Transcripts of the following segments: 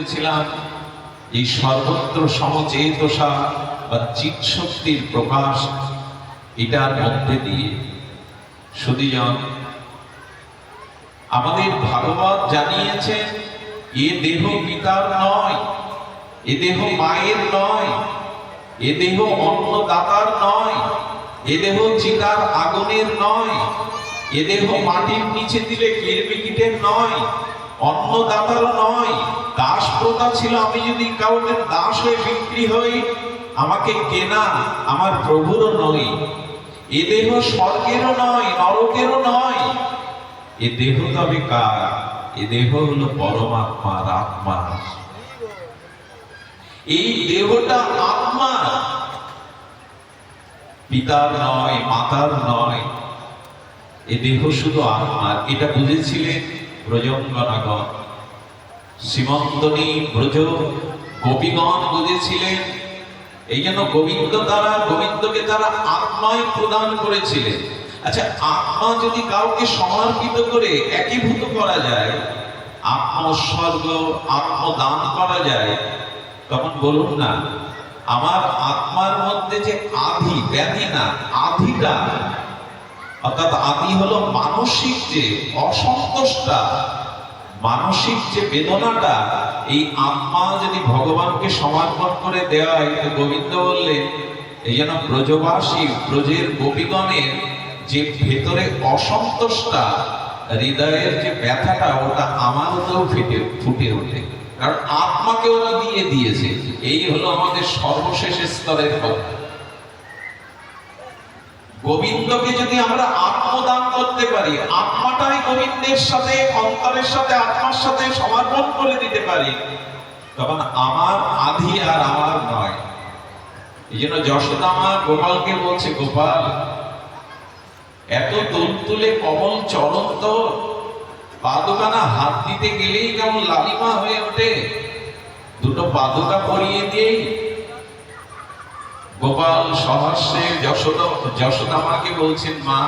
বলেছিলাম এই সর্বত্র সমচেতসা বা চিৎ শক্তির প্রকাশ এটার মধ্যে দিয়ে। সুদীজন আমাদের ভাগবত জানিয়েছেন এ দেহ পিতার নয়, এ দেহ মায়ের নয়, এ দেহ অন্নদাতার নয়, এ দেহ চিতার আগুনের নয়, এ দেহ মাটির নিচে দিলে কিরমিকিটের নয় অন্নদাতার নয় দাস প্রথা ছিল আমি যদি কাউকে দাস হয়ে বিক্রি হই, আমাকে কেনা আমার প্রভুরও নই। এ দেহ স্বর্গেরও নয়, নরকেরও নয়। এ দেহ তবে কার? এ দেহ হলো পরমাত্মার আত্মা। এই দেহটা আত্মা। পিতার নয়, মাতার নয়। এ দেহ শুধু আত্মার। এটা বুঝেছিলেন ব্রজঙ্গনাগণ সীমন্তনী ব্রজ গোপীগণ বুঝেছিলেন, এই জন্য গোবিন্দ তারা গোবিন্দকে তারা আত্মায় প্রদান করেছিলেন। আচ্ছা আত্মা যদি কাউকে সমর্পিত করে একীভূত করা যায় আত্মোৎসর্গ আত্মদান করা যায়, তখন বলুন না, আমার আত্মার মধ্যে যে আধি, ব্যাধি না, আধিটা অর্থাৎ আদি হলো মানসিক যে অসন্তোষটা, মানসিক যে বেদনাটা, এই আত্মা যদি ভগবানকে সমর্পণ করে তো গোবিন্দ বললেন এই যেন ব্রজবাসী, ব্রজের গোপীগণের যে ভেতরে অসন্তোষটা, হৃদয়ের যে ব্যথাটা, ওটা আমার ওটাও ফেটে, ফুটে ওঠে। কারণ আত্মাকে ওরা দিয়ে দিয়েছে। এই হলো আমাদের সর্বশেষ স্তরের কথা। গোবিন্দকে যদি আমরা আত্মদান করতে পারি, আত্মাটাই গোবিন্দের সাথে, অন্তরের সাথে, আত্মার সাথে সমর্পণ করে দিতে পারি, তখন আমার আধি আর আমার নয়। এই জন্য যশোদা মা গোপালকে বলছে, গোপাল, এত তুলতুলে কমল চরণ তো পাদুকানা হাত দিতে গেলেই কেমন লালিমা হয়ে ওঠে? দুটো পাদুকা পরিয়ে দিয়েই গোপাল সহস্রে যশোদা মাকে বলছেন, মা?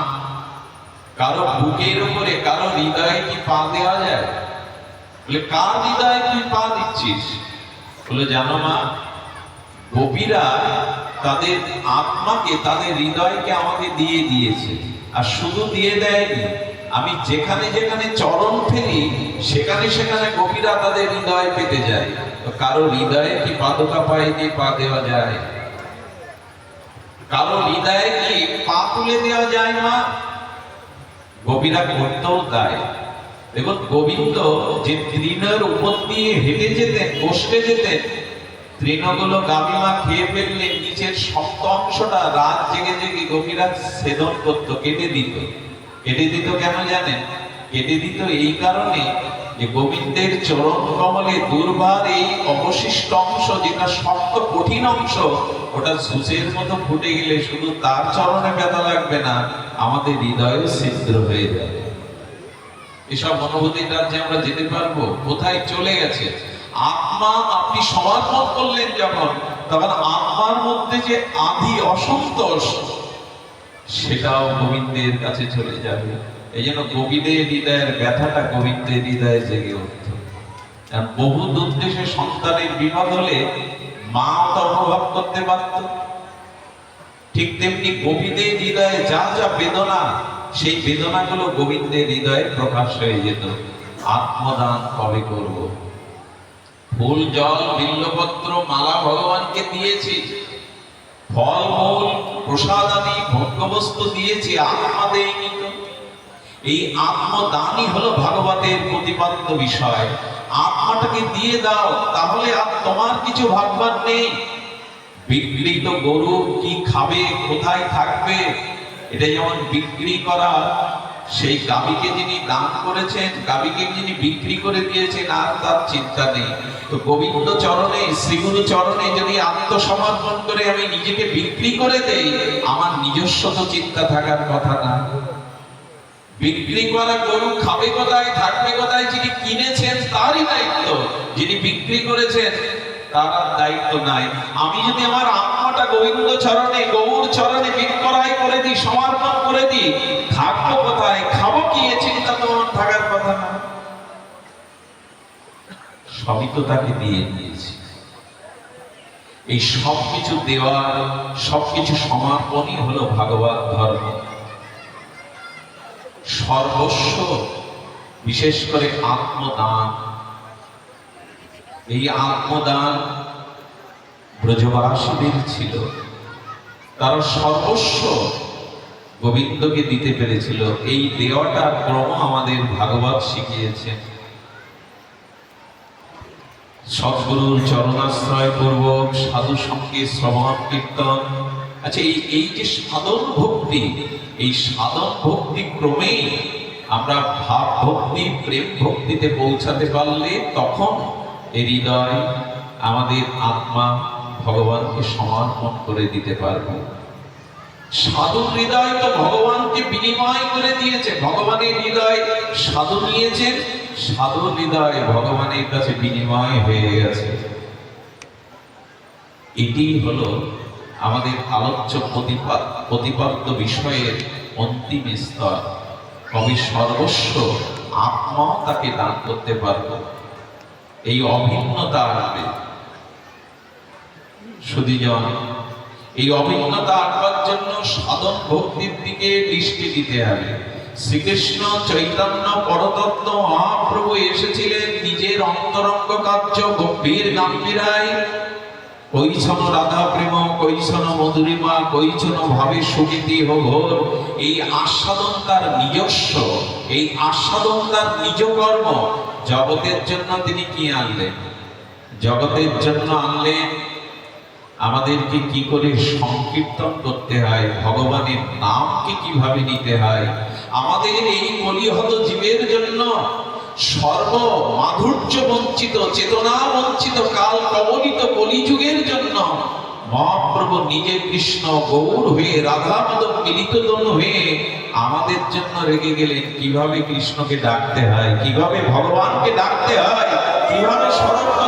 কারও বুকের উপরে, কারও হৃদয়ে কি পা দেওয়া যায়? বলে, কার হৃদয়ে তুই পা দিচ্ছিস? বলে, জানো মা, গোপীরা তাদের আত্মাকে, তাদের হৃদয়কে আমাকে দিয়ে দিয়েছে। আর শুধু দিয়ে দেয়নি, আমি যেখানে যেখানে চরণ ফেলি, সেখানে সেখানে গোপীরা তাদের হৃদয় পেতে যায়। কারও হৃদয়ে কি পাদুকা পায়ে দিয়ে পা দেওয়া যায়? কারও হৃদয়ে কি পা তুলে দেওয়া যায় না গোপীরা করতেও দেয়। দেখুন, গোবিন্দ যে তৃণের উপর দিয়ে হেঁটে যেতেন, বসতে যেতেন, তৃণগুলো গামিমা খেয়ে ফেললে নিচের শক্ত অংশটা রাত জেগে জেগে গোপীরা সেদন করত, কেটে দিত। কেটে দিত কেন জানেন? কেটে দিত এই কারণে যে গোবিন্দের চরণ কমলে দুর্বার এই অবশিষ্ট অংশ, যেটা শক্ত কঠিন অংশ, ওটা সুচের মতো ফুটে গেলে শুধু তার চরণে ব্যথা লাগবে না, আমাদের হৃদয়ে ছিদ্র হয়ে যাবে। এসব অনুভূতিটা যে আমরা যেতে পারব? কোথায় চলে গেছে? আত্মা আপনি সমর্পণ করলেন যখন, তখন আত্মার মধ্যে যে আদি অসন্তোষ, সেটাও গোবিন্দের কাছে চলে যাবে। এই জন্য গোবিন্দের হৃদয়ের ব্যথাটা গোবিন্দের হৃদয়ে জেগে উঠত। বহু উদ্দেশ্যে সন্তানের বিপদ হলে মা তো অনুভব করতে পারত। ঠিক তেমনি গোবিন্দের হৃদয়ে যা যা বেদনা, সেই বেদনাগুলো গোবিন্দের হৃদয়ে প্রকাশ হয়ে যেত। আত্মদান কবে করব? ফুল, জল, বিল্লপত্র, মালা ভগবানকে দিয়েছি। ফল, মূল, প্রসাদ আদি, ভোগ্যবস্তু দিয়েছি। আত্মা দেয়নি তো। এই আত্মদানই হলো ভাগবতের প্রতিপাদ্য বিষয়। আত্মাটাকে দিয়ে দাও, তাহলে আর তোমার কিছু ভাববার নেই। বিকৃত গরু কি খাবে, কোথায় থাকবে? এটা যেমন বিক্রি করা, সেই গাবিকে যিনি দান করেছেন গাবিকে যিনি বিক্রি করে দিয়েছেন, আর তার চিন্তা নেই। তো গোবিন্দ চরণে, শ্রীগুরু চরণে যদি আত্মসমর্পণ করে আমি নিজেকে বিক্রি করে দেই, আমার নিজস্ব তো চিন্তা থাকার কথা না। বিক্রি করা গরু খাবে কোথায়, থাকবে কোথায়, যিনি কিনেছেন তারই দায়িত্ব। যিনি বিক্রি করেছেন, তার দায়িত্ব নাই। আমি যদি আমার আত্মাটা গোবিন্দ চরণে, গৌর চরণে বিক্রয় করে দিই, সমর্পণ করে দিই, থাকব কোথায়, খাব কি, এ চিন্তা তো থাকার কথা না। সবই তো তাকে দিয়ে দিয়েছি। এই সব কিছু দেওয়ার, সবকিছু সমর্পণই হলো ভাগবত ধর্ম। সর্বস্ব, বিশেষ করে আত্মদান। এই আত্মদান ব্রজবাসীদের ছিল। তারা সর্বস্ব গোবিন্দকে দিতে পেরেছিল। এই দেওয়াটা ক্রম আমাদের ভাগবত শিখিয়েছেন সদ্গুরুর চরণাশ্রয় পূর্বক সাধু সঙ্গে শ্রবণ কীর্তন। আচ্ছা এই এই যে সাধন ভক্তি, এই সাধন ভক্তি ক্রমেই আমরা ভাব ভক্তি, প্রেম ভক্তিতে পৌঁছাতে পারলে তখন হৃদয় আমাদের আত্মা ভগবানকে সমর্পণ করে দিতে পারবে। সাধু হৃদয় তো ভগবানকে বিনিময় করে দিয়েছে, ভগবানের হৃদয় সাধু নিয়েছেন সাধু হৃদয় ভগবানের কাছে বিনিময় হয়ে গেছে। এটি হলো আমাদের আলোচ্য প্রতিপাদ্য বিষয়ের অন্তিম স্তর। কবি সর্বস্ব আত্মাও তাকে দান করতে পারবে। এই অভিন্নতা আসবে সুদীজন এই অভিজ্ঞতা আনবার জন্য সাধন ভক্তির দিকে দৃষ্টি দিতে হবে। শ্রীকৃষ্ণ চৈতন্য পরতত্ত্ব মহাপ্রভু এসেছিলেন নিজের অন্তরঙ্গ কার্য গম্ভীর গাম্ভীরায় কৈছন রাধা প্রেম, কৈছন মধুরিমা, কৈছন ভাবে সুগীতি হোঘোর এই আস্বাদন তার নিজস্ব, এই আস্বাদন তার নিজ কর্ম। জগতের জন্য তিনি কি আনলেন? জগতের জন্য আনলেন আমাদেরকে কি করে সংকীর্তন করতে হয়? ভগবানের নামকে কীভাবে নিতে হয়? আমাদের এই কলিহত জীবের জন্য সর্ব মাধুর্য বঞ্চিত চেতনা বঞ্চিত কাল কবলিত কলিযুগের জন্য মহাপ্রভু নিজে কৃষ্ণ গৌর হয়ে রাধা মাধব মিলিত হয়ে আমাদের জন্য রেগে গেলেন। কীভাবে কৃষ্ণকে ডাকতে হয়? কীভাবে ভগবানকে ডাকতে হয়? কীভাবে হয়